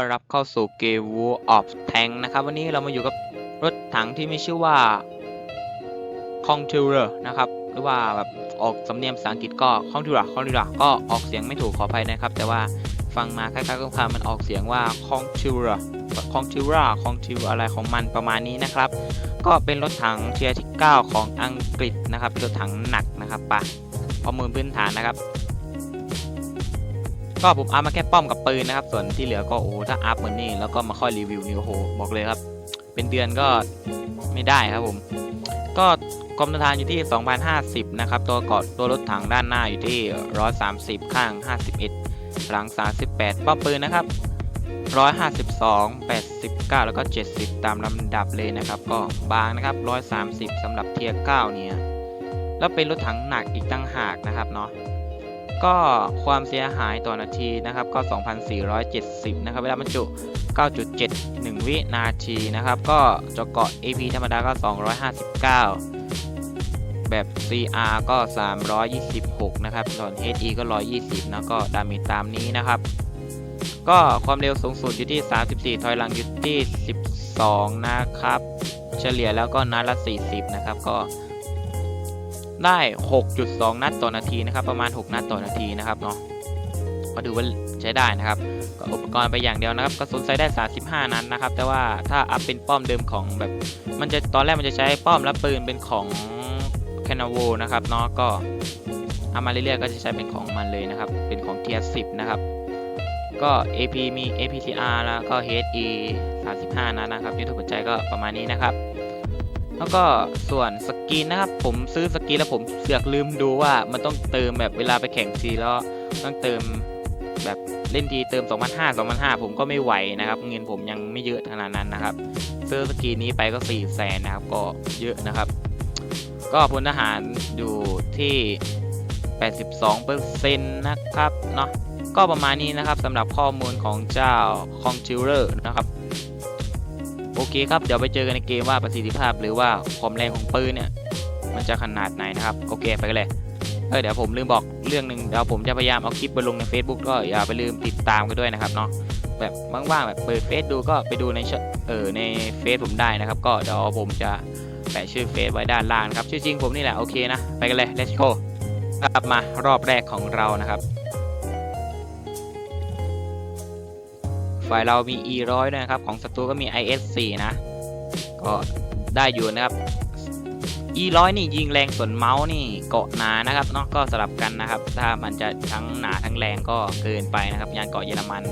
อนรับเข้าสู่เกม War of Tank นะครับวันนี้เรามาอยู่กับรถถังที่มีชื่อว่า c o n t u r e r นะครับหรือว่าแบบออกสำเนียงภาษาอังกฤษก็ c o n t u r e r c o n t u r e r ก็ออกเสียงไม่ถูกขออภัยนะครับ แต่ว่าฟังมาคล้ายๆกับคำมันออกเสียงว่า c o n t u r e r c o n t u r e r c o n t u r อะไรของมันประมาณนี้นะครับ ก็เป็นรถถังเทียร์ที่ 9 ของอังกฤษนะครับเป็นรถถังหนักนะครับปะข้อมูลพื้นฐานนะครับ ก็ผมอัพมาแค่ป้อมกับปืนนะครับ ส่วนที่เหลือก็โอ้ถ้าอัพเหมือนนี่แล้วก็มาค่อยรีวิวนี่โอ้โหบอกเลยครับ เป็นเดือนก็ไม่ได้ครับผม ก็กรมทานอยู่ที่ 2,050 นะครับ ตัวกอดตัวรถถังด้านหน้าอยู่ที่ 130 ข้าง 51 หลัง 38 ป้อมปืนนะครับ 152 89 แล้วก็ 70 ตามลำดับเลยนะครับ ก็บางนะครับ 130สำหรับเทียร์9เนี่ย แล้วเป็นรถถังหนักอีกตั้งหากนะครับเนาะ ก็ความเสียหายต่อนาทีนะครับก็ 2,470 นะครับเวลาบรรจุ 9.71 วินาทีนะครับ ก็จอเกาะ AP ธรรมดาก็ 259 แบบ CR ก็ 326 นะครับ ส่วน HE ก็ 120 นะก็ดามจตามนี้นะครับ ก็ความเร็วสูงสุดอยู่ที่ 34 ถอยหลังอยู่ที่ 12 นะครับ เฉลี่ยแล้วก็นัดละ 40 นะครับก็ ได้ 6.2 นัดต่อนาทีนะครับ ประมาณ 6 นัดต่อนาทีนะครับเนาะก็ถือว่าใช้ได้นะครับ ก็อุปกรณ์ไปอย่างเดียวนะครับกระสุนใส่ได้ 35 นัดนะครับ แต่ว่าถ้าอัพเป็นป้อมเดิมของแบบ มันจะตอนแรกมันจะใช้ป้อมและปืนเป็นของแคนาโวนะครับเนาะก็เอามาเรื่อยๆก็จะใช้เป็นของมันเลยนะครับ เป็นของเทียร์10นะครับก็ AP มี APCR แล้วก็ HE 35นัดนะครับที่ถูกกดใจก็ประมาณนี้นะครับ แล้วก็ส่วนสกินนะครับ ผมซื้อสกินแล้วผมเสือกลืมดูว่ามันต้องเติมแบบเวลาไปแข่งซีแล้วต้องเติมแบบเล่นทีเติม 2,500 2,500 ผมก็ไม่ไหวนะครับ เงินผมยังไม่เยอะขนาดนั้นนะครับ ซื้อสกินนี้ไปก็4แสนนะครับ ก็เยอะนะครับ ก็พลทหารอยู่ที่ 82%นะครับเนาะก็ประมาณนี้นะครับสำหรับข้อมูลของเจ้าคองจิวเลอร์นะครับ โอเคครับ เดี๋ยวไปเจอกันในเกมว่าประสิทธิภาพหรือว่าความแรงของปืนเนี่ย มันจะขนาดไหนนะครับ โอเคไปกันเลย เออเดี๋ยวผมลืมบอกเรื่องหนึ่งเดี๋ยวผมจะพยายามเอาคลิปไปลงใน Facebook ก็อย่าไปลืมติดตามกันด้วยนะครับเนาะ แบบว่างๆแบบเปิดเฟซดูก็ไปดูในเออในเฟซผมได้นะครับ ก็เดี๋ยวผมจะแปะชื่อเฟซไว้ด้านล่างครับ ชื่อจริงผมนี่แหละโอเคนะ ไปกันเลย let's go กลับมารอบแรกของเรานะครับ ฝ่ายเรามี e 1 0 0ด้วยนะครับ ของศัตรูก็มี is 4 นะ ก็ได้อยู่นะครับ e 1 0 0 นี่ยิงแรงส่วนเมาส์นี่เกาะหนานะครับเนาะก็สลับกันนะครับ ถ้ามันจะทั้งหนาทั้งแรงก็เกินไปนะครับ ยานเกาะเยอรมัน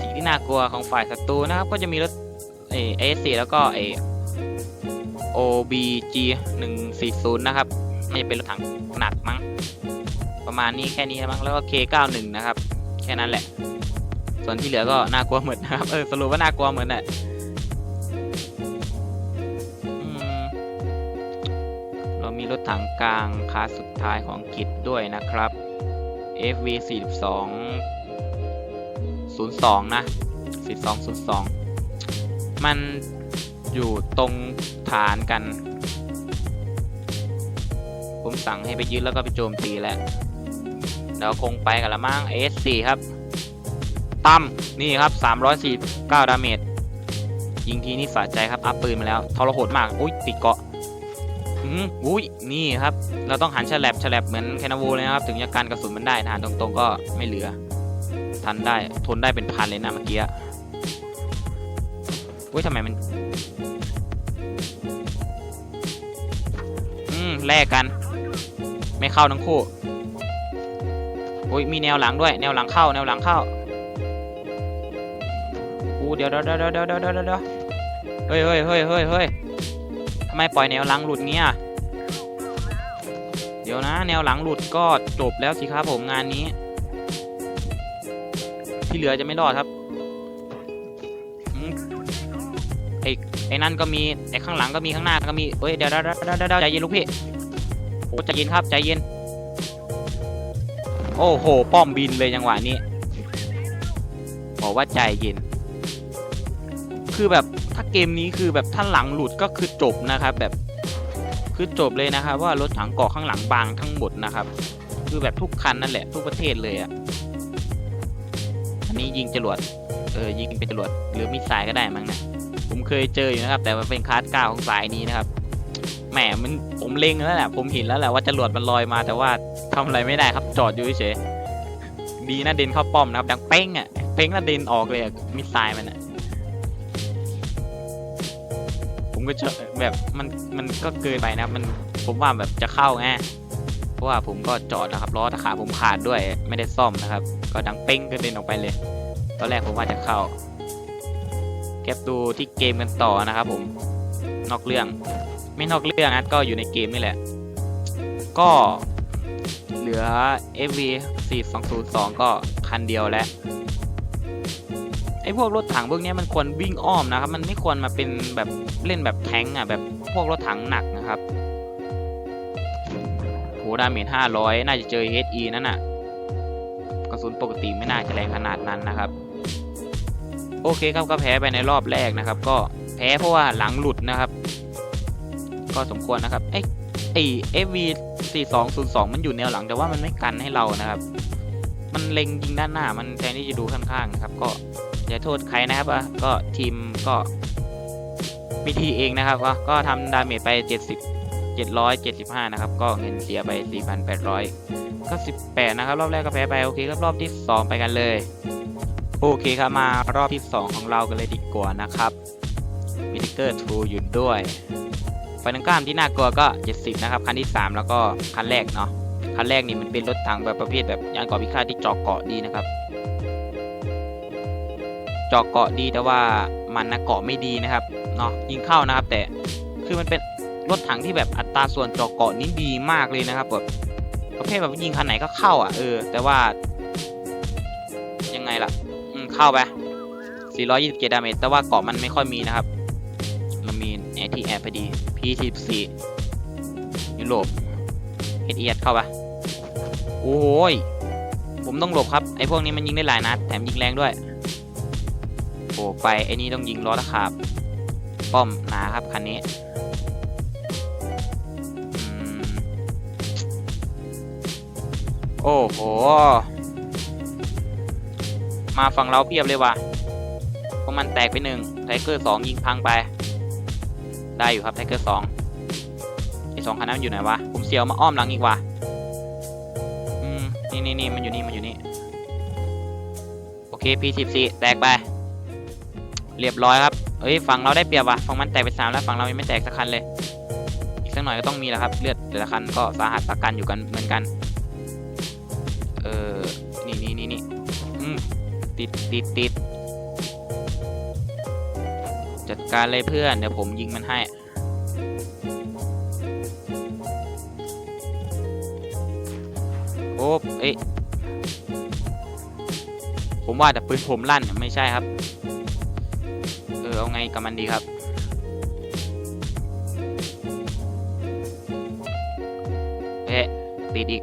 สิ่งที่น่ากลัวของฝ่ายศัตรูนะครับ ก็จะมีรถเอ s 4แล้วก็เอ obg 140 นะครับไม่จะเป็นรถถังหนักมั้ง ประมาณนี้แค่นี้มั้ง แล้วก็ k91 นะครับ แค่นั้นแหละ ส่วนที่เหลือก็น่ากลัวเหมือนนะครับ เออสรุปว่าน่ากลัวเหมือนแหละเรามีรถถังกลางคาสุดท้ายของกฤษด้วยนะครับ FV 42 02 นะ 4202 มันอยู่ตรงฐานกัน ผมสั่งให้ไปยึดแล้วก็ไปโจมตีแล้วเดี๋ยวคงไปกันละมั้ง S4 ครับ ตั้มนี่ครับ349ดาเมจยิงทีนี่สะใจครับอัพปืนมาแล้วทรหดมากอุ้ยติดเกาะอืมอุ้ยนี่ครับ เราต้องหันฉลับฉลับเหมือนแคนาโวเลยนะครับ ถึงจะกันกระสุนมันได้ทานตรงๆก็ไม่เหลือ ทันได้ทนได้เป็นพันเลยนะเมื่อกี้อุ้ยทำไมมันอืมแลกกัน ไม่เข้าทั้งคู่อุ้ยมีแนวหลังด้วย แนวหลังเข้า แนวหลังเข้า เดี๋ยวเดี๋ยวเดี๋ยวเดี๋ยวเดี๋ยวเดี๋ยวเฮ้ยเฮ้ยเฮ้ยเฮ้ยเฮ้ยทำไมปล่อยแนวหลังหลุดเงี้ยเดี๋ยวนะ แนวหลังหลุดก็จบแล้วสิครับผมงานนี้ ที่เหลือจะไม่รอดครับไอ้ไอ้นั่นก็มีไอ้ข้างหลังก็มีข้างหน้าก็มีเฮ้ยเดี๋ยวเดี๋ยวเดี๋ยวเดี๋ยวใจเย็นลูกพี่โอ้ใจเย็นครับใจเย็น โอ้โหป้อมบินเลยจังหวะนี้บอกว่าใจเย็น คือแบบถ้าเกมนี้คือแบบท่านหลังหลุดก็คือจบนะครับ แบบคือจบเลยนะครับ ว่ารถถังเกาะข้างหลังบางทั้งหมดนะครับ คือแบบทุกคันนั่นแหละทุกประเทศเลยอะ่ะอันนี้ยิงจรวดเออยิงเป็นจรวดหรือมิสไซล์ก็ได้มั้งนะผมเคยเจออยู่นะครับ แต่มันเป็นคลาสเก้าของสายนี้นะครับแหมมันผมเล็งแล้วแหละผมเห็นแล้วแหละว่าจรวดมันลอยมา แต่ว่าทำอะไรไม่ได้ครับจอดอยู่เฉยดีนะเดินเข้าป้อมนะครับ ดังเป้งอะเป้งแล้วเดินออกเลยมิสไซล์มันอะ ผมก็จอแบบมันมันก็เกินไปนะมันผมว่าแบบจะเข้าไงเพราะว่าผมก็จอดนะครับล้อตะขาผมขาดด้วยไม่ได้ซ่อมนะครับ ก็ดังเป้งก็เดินออกไปเลย ตอนแรกผมว่าจะเข้าเก็บดูที่เกมกันต่อนะครับ ผมนอกเรื่อง ไม่นอกเรื่องนะก็อยู่ในเกมนี่แหละ ก็เหลือ FV 4202 ก็คันเดียวแล้ว พวกรถถังพวกนี้มันควรวิ่งอ้อมนะครับ มันไม่ควรมาเป็นแบบเล่นแบบแทงอะแบบพวกรถถังหนักนะครับโหดาเมจ500น่าจะเจอ HE นั่นน่ะกระสุนปกติไม่น่าจะแรงขนาดนั้นนะครับ โอเคครับก็แพ้ไปในรอบแรกนะครับ ก็แพ้เพราะว่าหลังหลุดนะครับ ก็สมควรนะครับไอ้ไอ้ FV 4202มันอยู่แนวหลังแต่ว่ามันไม่กันให้เรานะครับ มันเล็งยิงด้านหน้ามันแทนที่จะดูข้างๆนะครับก็ อย่าโทษใครนะครับก็ทีมก็วิธีเองนะครับ ก็ก็ทำดาเมจไป 70 775 นะครับ ก็เงินเสียไป 4,800ก็18 นะครับ รอบแรกก็แพ้ไป โอเคครับ รอบที่ 2 ไปกันเลย โอเคครับ มารอบที่ 2 ของเรากันเลยดีกว่านะครับมิติเกอร์ทูอยู่ด้วยไฟนังกล้ามที่น่ากลัวก็ 70 นะครับ คันที่ 3 แล้วก็คันแรกเนาะ คันแรกนี่มันเป็นรถถังแบบประเภทแบบยานเกาะพิฆาตที่เจาะเกาะดีนะครับ จาะเกาะดีแต่ว่ามันนะเกาะไม่ดีนะครับเนาะยิงเข้านะครับ แต่คือมันเป็นรถถังที่แบบอัตราส่วนเจาะเกาะนี่ดีมากเลยนะครับแบบประเภทแบบยิงคันไหนก็เข้าอะเออ แต่ว่า ยังไงล่ะ อืมเข้าไป 427 ดาเมจแต่ว่าเกาะมันไม่ค่อยมีนะครับ มันมีแอทีแอร์พอดี P14 ยุโรปเฮดเอียดเข้าไปโอ้ยผมต้องหลบครับ ไอพวกนี้มันยิงได้หลายนัดแถมยิงแรงด้วย โอ้ไปไอ้นี่ต้องยิงล้อตะขาบป้อมหนาครับคันนี้โอ้โห มาฝั่งเราเพียบเลยว่ะพวกมันแตกไปหนึ่งไทเกอร์สองยิงพังไป ได้อยู่ครับไทเกอร์สองไอสองคันนั้นมันอยู่ไหนวะ ผมเสียวมาอ้อมหลังอีกว่ะอืม นี่นี่นี่มันอยู่นี่ มันอยู่นี่ โอเค P14 แตกไป เรียบร้อยครับเอ้ยฝั่งเราได้เปรียบว่ะฝั่งมันแตกไปสามแล้วฝั่งเรายังไม่แตกสักคันเลย อีกสักหน่อยก็ต้องมีแล้วครับ เลือดแต่ละคันก็สาหัสสากันอยู่กันเหมือนกัน เออนี่นี่นี่นี่อืมติดติดติดจัดการเลยเพื่อน เดี๋ยวผมยิงมันให้ โอ้เอ้ยผมว่าแต่ปืนผมลั่นไม่ใช่ครับ ไงกับมันดีครับ เอ๊ะติดอีก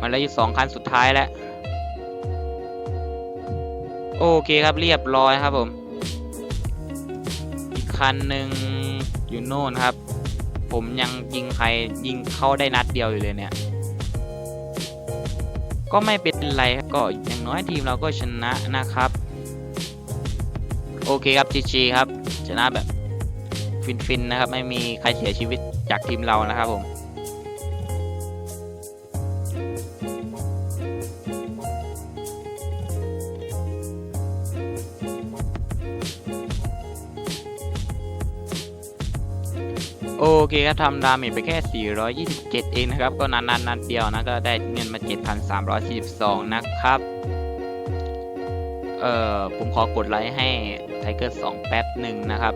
มันเหลยอยู่สองคันสุดท้ายแล้ว โอเคครับเรียบร้อยครับผม อีกคันหนึ่งอยู่โน่นครับ ผมยังยิงใครยิงเข้าได้นัดเดียวอยู่เลยเนี่ยก็ไม่เป็นไรครับก็อย่างน้อยทีมเราก็ชนะนะครับ โอเคครับจีจีครับ ชนะแบบฟินๆนะครับ ไม่มีใครเสียชีวิตจากทีมเรานะครับผมโอเคครับทำดาเมจไปแค่ 427 เองนะครับ ก็นานๆนัดเดียวนะ ก็ได้เงินมา 7,342 นะครับ เอ่อผมขอกดไลค์ให้ไทเกอร์สองแป๊บหนึ่งนะครับ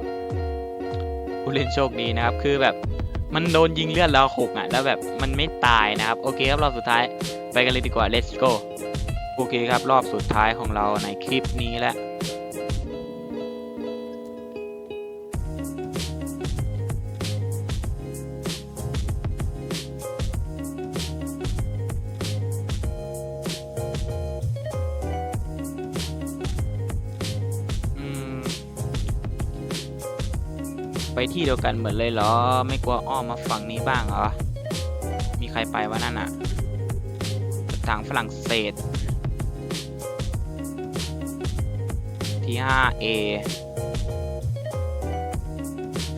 ผู้เล่นโชคดีนะครับ คือแบบมันโดนยิงเลือดแล้วหกอะ แล้วแบบมันไม่ตายนะครับ โอเคครับ รอบสุดท้ายไปกันเลยดีกว่า let's go โอเคครับ รอบสุดท้ายของเราในคลิปนี้แล้ว ที่เดียวกันเหมือนเลยเหรอ ไม่กลัวอ้อมมาฝั่งนี้บ้างเหรอ มีใครไปวะนั่นอะทางฝรั่งเศส P5A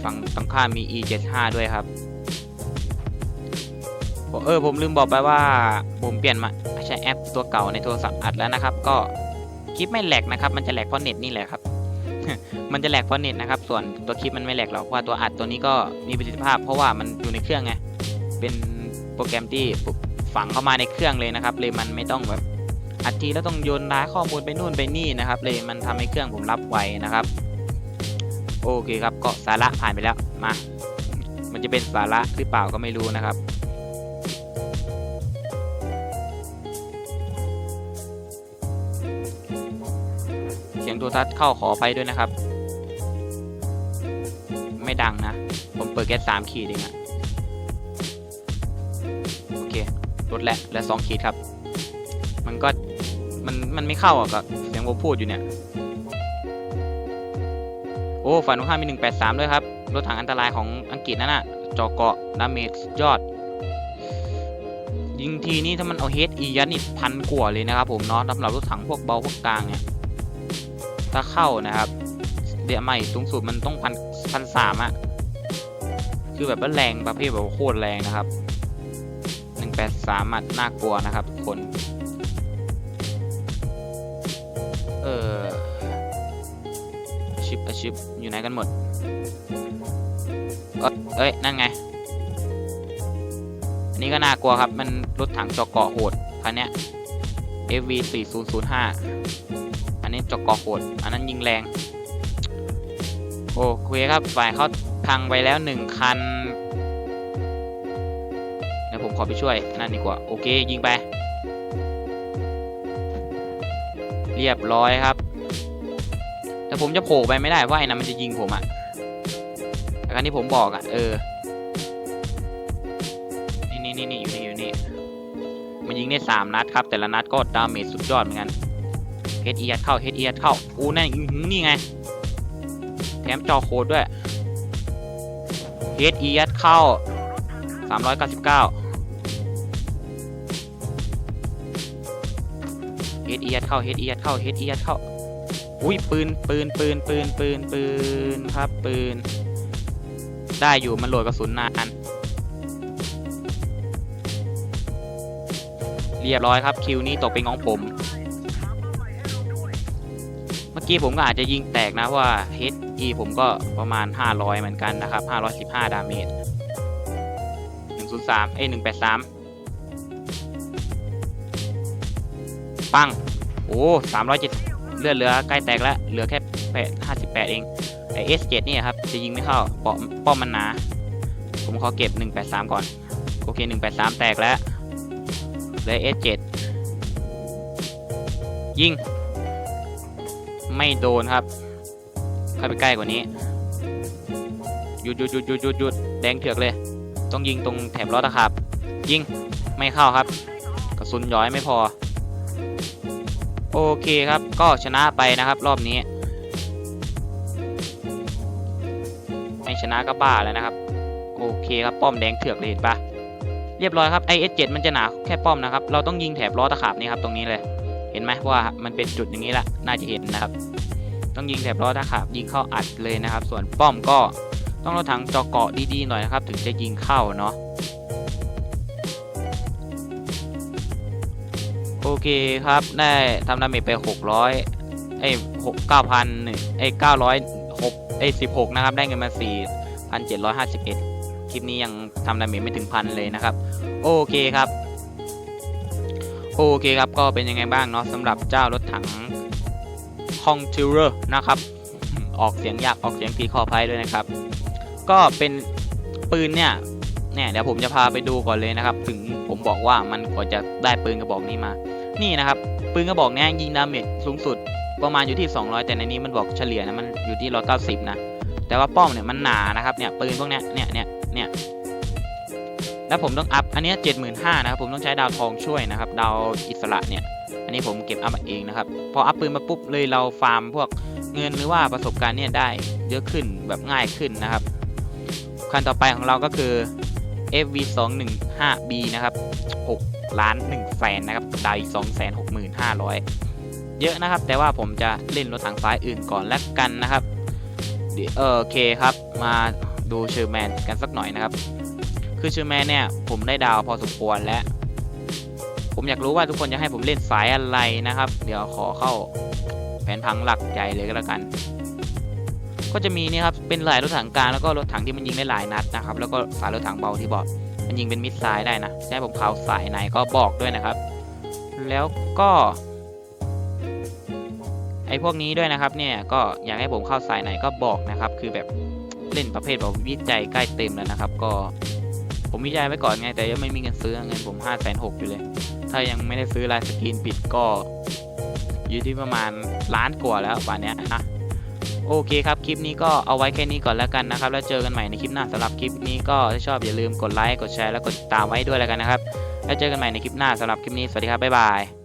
ฝั่งตรงข้ามมี E75 ด้วยครับเออผมลืมบอกไปว่าผมเปลี่ยนมาใช้แอปตัวเก่าในโทรศัพท์อัดแล้วนะครับ ก็คลิปไม่แหลกนะครับ มันจะแหลกเพราะเน็ตนี่แหละครับ มันจะแหลกเพราะเน็ตนะครับ ส่วนตัวคลิปมันไม่แหลกหรอกเพราะว่าตัวอัดตัวนี้ก็มีประสิทธิภาพ เพราะว่ามันอยู่ในเครื่องไง เป็นโปรแกรมที่ฝังเข้ามาในเครื่องเลยนะครับ เลยมันไม่ต้องแบบอัดทีแล้วต้องโยนร้ายข้อมูลไปนู่นไปนี่นะครับ เลยมันทำให้เครื่องผมรับไวนะครับ โอเคครับก็สาระผ่านไปแล้วมา มันจะเป็นสาระหรือเปล่าก็ไม่รู้นะครับเสียงโทรทัศน์เข้าขอไปด้วยนะครับ ไม่ดังนะ ผมเปิดแค่สามขีดเองอะโอเคลดแล้วเหลือสองขีดครับ มันก็มันมันไม่เข้าอะกับเสียงผมพูดอยู่เนี่ย โอ้ฝันของข้ามมี183ด้วยครับรถถังอันตรายของอังกฤษนั่นน่ะจอเกาะดาเมจสุดยอด ยิงทีนี้ถ้ามันเอาเฮดอียัดนี่พันกว่าเลยนะครับผมเนาะสำหรับรถถังพวกเบาพวกกลางเนี่ยถ้าเข้านะครับเดี๋ยวใหม่สูงสุดมันต้องพัน พันสามอะคือแบบว่าแรงประเภทแบบโคตรแรงนะครับ183อะน่ากลัวนะครับทุกคน เออชิปอชิปอยู่ไหนกันหมดเอ้ยเอ้ย นั่นไง อันนี้ก็น่ากลัวครับ มันรถถังจอเกาะโหดคันเนี้ย FV 4005อันนี้จอเกาะโหด อันนั้นยิงแรง โอเคครับฝ่ายเขาพังไปแล้วหนึ่งคันเดี๋ยวผมขอไปช่วย นั่นดีกว่า โอเค ยิงไป เรียบร้อยครับ แต่ผมจะโผล่ไปไม่ได้เพราไอ้นั้นมันจะยิงผมอะแต่การที่ผมบอกอะเออ นี่นี่นี่นี่อยู่นี่อยู่นี่ มันยิงได้สามนัดครับ แต่ละนัดก็ดาเมจสุดยอดเหมือนกันเฮดเอียดเข้าเฮดเอียดเข้าอู้นั่นนี่ไง แถมจอโคดด้วยเฮดเอียดเข้า 399เฮดเอียดเข้าเฮดเอียดเข้าเฮดเอียดเข้า อุ้ยปืนปืนปืนปืนปืนปืนครับปืน ได้อยู่มันโหลดกระสุนนานเรียบร้อยครับคิวนี้ตกเป็นของผม เมื่อกี้ผมก็อาจจะยิงแตกนะเพราะ ว่า HE ผมก็ประมาณ 500 เหมือนกันนะครับ 515 ดาเมจ 103 เอ้ย 183 ปัง โอ้307 เลือดเหลือใกล้แตกแล้ว เหลือแค่8 58 เอง ไอ S7 นี่ครับ จะยิงไม่เข้าเปาะป้อมมันหนา ผมขอเก็บ 183 ก่อน โอเค 183 แตกแล้ว เหลือ S7 ยิง ไม่โดนครับ เข้าไปใกล้กว่านี้หยุดหยุดหยุดหยุดหยุดหยุดแดงเถือกเลย ต้องยิงตรงแถบล้อตะขับ ยิงไม่เข้าครับ กระสุนย้อยไม่พอ โอเคครับก็ชนะไปนะครับ รอบนี้ ไม่ชนะก็บ้าแล้วนะครับ โอเคครับป้อมแดงเถือกเลยเห็นปะเรียบร้อยครับ IS7 มันจะหนาแค่ป้อมนะครับ เราต้องยิงแถบล้อตะขาบนี่ครับตรงนี้เลย เห็นไหมว่ามันเป็นจุดอย่างนี้แหละน่าจะเห็นนะครับ ต้องยิงแถบล้อตะขาบยิงเข้าอัดเลยนะครับ ส่วนป้อมก็ต้องรถถังจอเกาะดีๆหน่อยนะครับ ถึงจะยิงเข้าเนาะโอเคครับ ได้ทำดาเมจไป 600เอ้ยหกเก้าพันหนึ่งเอ้เก้าร้อยหกเอ้สิบหกนะครับ ได้เงินมาสี่พันเจ็ดร้อยห้าสิบเอ็ดคลิปนี้ยังทำดาเมจไม่ถึงพันเลยนะครับ โอเคครับ โอเคครับก็เป็นยังไงบ้างเนาะสำหรับเจ้ารถถัง คองทิวเรอร์นะครับ ออกเสียงยากออกเสียงผีขออภัยด้วยนะครับ ก็เป็นปืนเนี่ยเนี่ยเดี๋ยวผมจะพาไปดูก่อนเลยนะครับ ถึงผมบอกว่ามันกว่าจะได้ปืนกระบอกนี้มา นี่นะครับ ปืนกระบอกนี้ยิงดาเมจสูงสุดประมาณอยู่ที่ 200 แต่ในนี้มันบอกเฉลี่ยนะมันอยู่ที่ 190 นะ แต่ว่าป้อมเนี่ยมันหนานะครับเนี่ยปืนพวกเนี้ยเนี่ยเนี่ยเนี่ยแล้วผมต้องอัพอันนี้75,000นะครับผมต้องใช้ดาวทองช่วยนะครับ ดาวอิสระเนี่ย นี้ผมเก็บอัพมาเองนะครับ พออัพปืนมาปุ๊บเลยเราฟาร์มพวกเงินหรือว่าประสบการณ์เนี่ยได้เยอะขึ้นแบบง่ายขึ้นนะครับขั้นต่อไปของเราก็คือ FV215B นะครับ 6 ล้าน1แสนนะครับดาวอีก2 6 5 0 0 เยอะนะครับ แต่ว่าผมจะเล่นรถถังสายอื่นก่อนแล้วกันนะครับเออโอเคครับ มาดูเชอร์แมนกันสักหน่อยนะครับ คือเชอร์แมนเนี่ยผมได้ดาวพอสมควรและ ผมอยากรู้ว่าทุกคนจะให้ผมเล่นสายอะไรนะครับ เดี๋ยวขอเข้าแผนพังหลักใหญ่เลยก็แล้วกัน ก็จะมีนี่ครับเป็นหลายรถถังกลางแล้วก็รถถังที่มันยิงได้หลายนัดนะครับ แล้วก็สายรถถังเบาที่บอกมันยิงเป็นมิดไซด์ได้นะให้ผมเข้าสายไหนก็บอกด้วยนะครับ แล้วก็ไอ้พวกนี้ด้วยนะครับเนี่ยก็อยากให้ผมเข้าสายไหนก็บอกนะครับ คือแบบเล่นประเภทแบบวิจัยใกล้เต็มแล้วนะครับ ก็ผมวิจัยไว้ก่อนไงแต่ยังไม่มีเงินซื้อเงินผมห้าแสนหกอยู่เลย ถ้ายังไม่ได้ซื้อลายสกรีนปิดก็อยู่ที่ประมาณล้านกว่าแล้วป่านนี้นะโอเคครับ คลิปนี้ก็เอาไว้แค่นี้ก่อนแล้วกันนะครับ แล้วเจอกันใหม่ในคลิปหน้าสำหรับคลิปนี้ก็ถ้าชอบอย่าลืมกดไลค์กดแชร์แล้วกดติดตามไว้ด้วยแล้วกันนะครับ แล้วเจอกันใหม่ในคลิปหน้าสำหรับคลิปนี้สวัสดีครับบ๊ายบาย